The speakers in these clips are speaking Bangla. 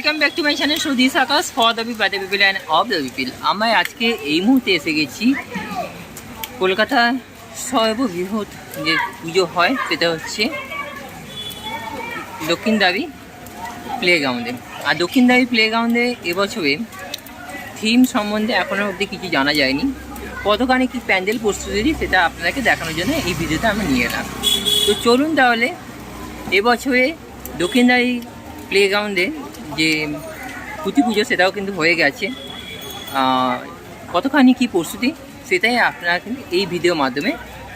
Welcome back to my channel so this Akash for the people the people and of the people আমরা আজকে এই মুহূর্তে এসে গেছি কলকাতার সর্ববৃহৎ যে পুজো হয় সেটা হচ্ছে দক্ষিণ দাবি প্লেগ্রাউন্ডে আর দক্ষিণ দাবি প্লেগ্রাউন্ডে এবছরে থিম সম্বন্ধে এখনও অবধি কিছু জানা যায়নি কতখানি কি প্যান্ডেল প্রস্তুতি সেটা আপনাকে দেখানোর জন্য এই ভিডিওটা আমি নিয়ে এলাম তো চলুন তাহলে এবছরে দক্ষিণদারি প্লেগ্রাউন্ডে যে পুঁথি পুজো সেটাও কিন্তু হয়ে গেছে। কতখানি কি প্রস্তুতি সেটাই আপনারা কিন্তু এই ভিডিওর মাধ্যমে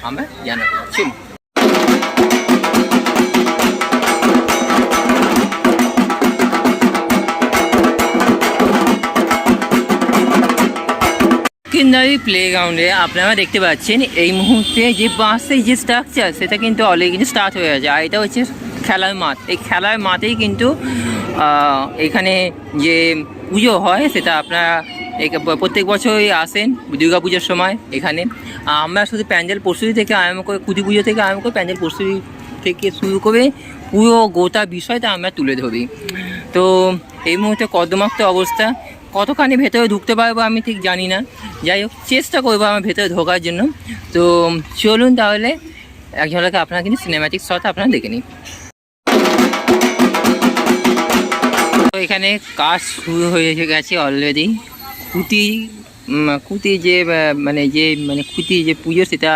আমরা জানাব। চলুন। দক্ষিণদারি প্লেগ্রাউন্ডে আপনারা দেখতে পাচ্ছেন, এই মুহূর্তে যে বাসের যে স্ট্রাকচার সেটা কিন্তু অলরেডি কিন্তু স্টার্ট হয়ে গেছে। আর এটা হচ্ছে খেলার মাঠ। এই খেলার মাঠেই কিন্তু এখানে যে পুজো হয় সেটা আপনারা প্রত্যেক বছরই আসেন দুর্গা পুজোর সময় এখানে। আমরা শুধু প্যান্ডেল প্রস্তুতি থেকে আরম্ভ করে কুদি পুজো থেকে আরম্ভ করে প্যান্ডেল প্রস্তুতি থেকে শুরু করে পুরো গোটা বিষয়টা আমরা তুলে ধরি। তো এই মুহূর্তে কর্দমাক্ত অবস্থা। কতখানি ভেতরে ঢুকতে পারব আমি ঠিক জানি না। যাই হোক, চেষ্টা করব আমার ভেতরে ঢোকার জন্য। তো চলুন তাহলে এক ঝলকে আপনারা কিন্তু সিনেম্যাটিক শট আপনারা দেখে নিন। এখানে কাজ শুরু হয়ে গেছে অলরেডি উম, খুঁটি যে মানে যে মানে খুঁটি যে পুজো সেটা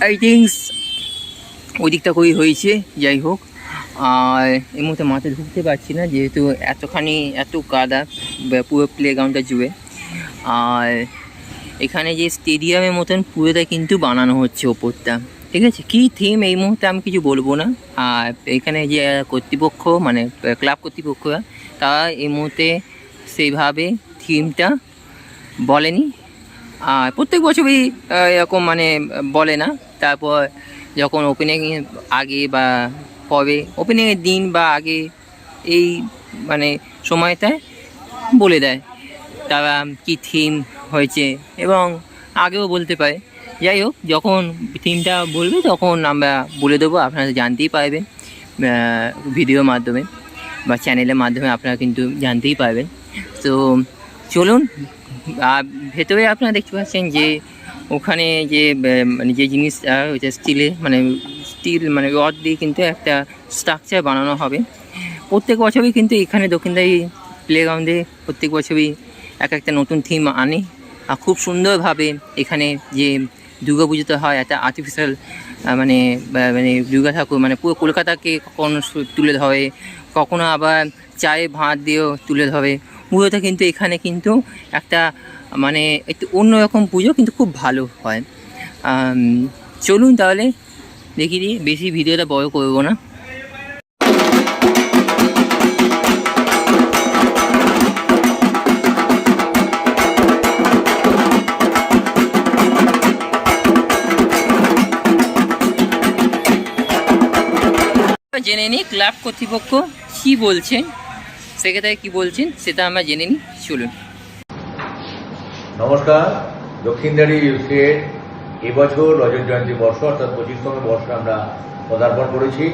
আই থিঙ্কস ওই দিকটা করেই হয়েছে যাই হোক। আর এই মুহূর্তে মাঠে ঢুকতে পারছি না যেহেতু এতখানি এত কাদা পুরো প্লেগ্রাউন্ডটা জুড়ে। আর এখানে যে স্টেডিয়ামের মতন পুরোটা কিন্তু বানানো হচ্ছে ওপরটা। ঠিক আছে? কী থিম এই মুহূর্তে আমি কিছু বলব না। আর এখানে যে কর্তৃপক্ষ মানে ক্লাব কর্তৃপক্ষরা তারা এই মুহূর্তে সেইভাবে থিমটা বলেনি। আর প্রত্যেক বছরই এরকম মানে বলে না। তারপর যখন ওপেনিং আগে বা কবে ওপেনিংয়ের দিন বা আগে এই মানে সময়টায় বলে দেয়। তারা কি থিম হয়েছে এবং আগেও বলতে পারে। যাই হোক, যখন থিমটা বলবে, তখন আমরা বলে দেবো, আপনারা জানতেই পারবেন ভিডিওর মাধ্যমে বা চ্যানেলের মাধ্যমে আপনারা কিন্তু জানতেই পারবেন। তো চলুন আর ভেতরে আপনারা দেখতে পাচ্ছেন যে ওখানে যে মানে যে জিনিসটা, ওইটা স্টিলে মানে স্টিল মানে রড দিয়ে কিন্তু একটা স্ট্রাকচার বানানো হবে। প্রত্যেক বছরই কিন্তু এখানে দক্ষিণদারি প্লেগ্রাউন্ডে প্রত্যেক বছরই এক একটা নতুন থিম আনে। আর খুব সুন্দরভাবে এখানে যে দুর্গা পুজোতে হয়, একটা আর্টিফিশিয়াল মানে মানে দুর্গা ঠাকুর মানে পুরো কলকাতাকে কখনো তুলে ধরে, কখনো আবার চায়ে ভাত দিয়েও তুলে ধরে। পুজোটা কিন্তু এখানে কিন্তু একটা মানে একটু অন্যরকম পুজো কিন্তু খুব ভালো হয়। চলুন তাহলে দেখি দিই, বেশি ভিডিওটা বড় করব না। জেনে নিই ক্লাব কর্তৃপক্ষ কী বলছেন সেক্ষেত্রে কী বলছেন, সেটা আমরা জেনে নিই, চলুন। নমস্কার দক্ষিণদারি ইউসিএর এবছর রজত জয়ন্তী বর্ষ, অর্থাৎ পঁচিশতম বর্ষ আমরা পদার্পণ করেছি।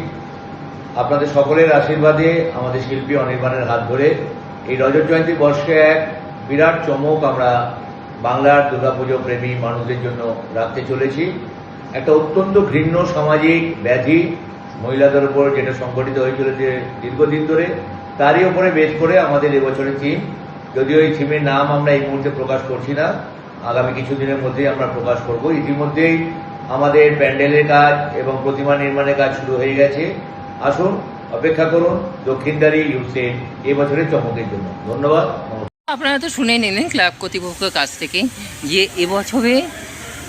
আপনাদের সকলের আশীর্বাদে আমাদের শিল্পী অনির্বাণের হাত ধরে এই রজত জয়ন্তী বর্ষে এক বিরাট চমক আমরা বাংলার দুর্গাপুজো প্রেমী মানুষদের জন্য রাখতে চলেছি। একটা অত্যন্ত ঘৃণ্য সামাজিক ব্যাধি মহিলাদের উপর যেটা সংগঠিত হয়ে চলেছে দীর্ঘদিন ধরে, তারই উপরে বেশ করে আমাদের এবছরের থিম। যদিও এই থিমের নাম আমরা এই মুহূর্তে প্রকাশ করছি না, আগামী কিছুদিনের মধ্যেই আমরা প্রকাশ করব। ইতিমধ্যেই আমাদের প্যান্ডেলের কাজ এবং প্রতিমা নির্মাণের কাজ শুরু হয়ে গেছে। আসুন, অপেক্ষা করুন দক্ষিণদারি ইউসেন এবছরের চমকের জন্য। ধন্যবাদ আপনারা তো শুনে নিলেন ক্লাব কর্তৃপক্ষের কাছ থেকে যে এবছরে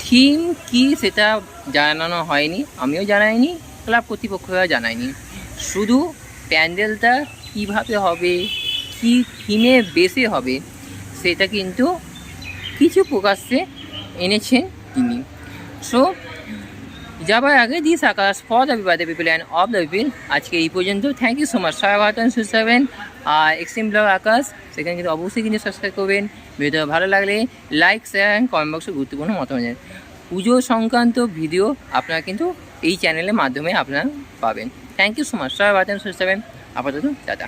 থিম কি সেটা জানানো হয়নি, আমিও জানাইনি। ক্লাব কর্তৃপক্ষরা জানায়নি। শুধু প্যান্ডেলটা কীভাবে হবে কি থিমে বেসে হবে সেটা কিন্তু কিছু প্রকাশ্যে এনেছেন তিনি। সো যাবার আগে দিস আকাশ ফর দ্য বিবাদ people and of the people আজকে এই পর্যন্ত। থ্যাংক ইউ সো মাচ সবাই ভালো থাকবেন, সুস্থ থাকবেন। আর এক্সট্রিম ব্লগ আকাশ সেখানে কিন্তু অবশ্যই কিন্তু সাবস্ক্রাইব করবেন। ভিডিও ভালো লাগলে লাইক শেয়ার অ্যান্ড কমেন্ট বক্সে গুরুত্বপূর্ণ মতামত। পুজো সংক্রান্ত ভিডিও আপনারা কিন্তু এই চ্যানেলের মাধ্যমে আপনারা পাবেন। থ্যাংক ইউ সো মাচ সবাই থাকবেন, সুস্থ হবেন আপাতত দাদা